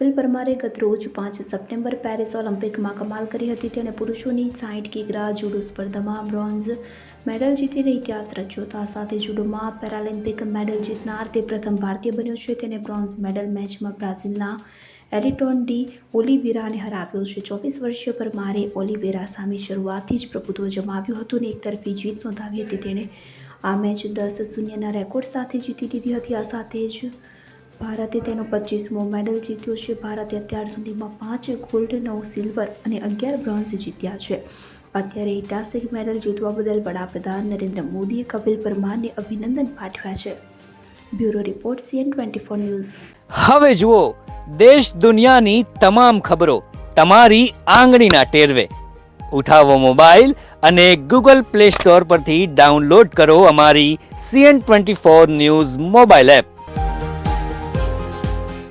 કપિલ પરમારે ગત રોજ પાંચ સપ્ટેમ્બર પેરિસ ઓલિમ્પિકમાં કમાલ કરી હતી. તેણે પુરુષોની સાઠ કિગ્રા જુડો સ્પર્ધામાં બ્રોન્ઝ મેડલ જીતીને ઇતિહાસ રચ્યો હતો આ સાથે જુડોમાં પેરાલિમ્પિક મેડલ જીતનાર તે પ્રથમ ભારતીય બન્યો છે. તેને બ્રોન્ઝ મેડલ મેચમાં બ્રાઝિલના એરિટોન ડી ઓલિવેરાને હરાવ્યો છે. ચોવીસ વર્ષીય પરમારે ઓલિવેરા સામે શરૂઆતથી જ પ્રભુત્વ જમાવ્યું હતું અને એકતરફી જીત નોંધાવી હતી. તેણે આ મેચ દસ શૂન્યના રેકોર્ડ સાથે જીતી દીધી હતી. આ સાથે જ ભારતે તેનો પચીસમો મેડલ જીત્યો છે. ભારતે અત્યાર સુધીમાં પાંચ ગોલ્ડ, નવ સિલ્વર અને અગિયાર બ્રોન્ઝ જીત્યા છે. અત્યારે ઐતિહાસિક મેડલ જીતવા બદલ વડાપ્રધાન નરેન્દ્ર મોદીએ કપિલ પરમારને અભિનંદન પાઠવ્યા છે. Bureau report CN twenty four news. હવે જુઓ, દેશ દુનિયાની તમામ ખબરો તમારી આંગળીના ટેરવે. ઉઠાવો મોબાઈલ અને ગૂગલ પ્લે સ્ટોર પરથી ડાઉનલોડ કરો અમારી CN twenty four news mobile app.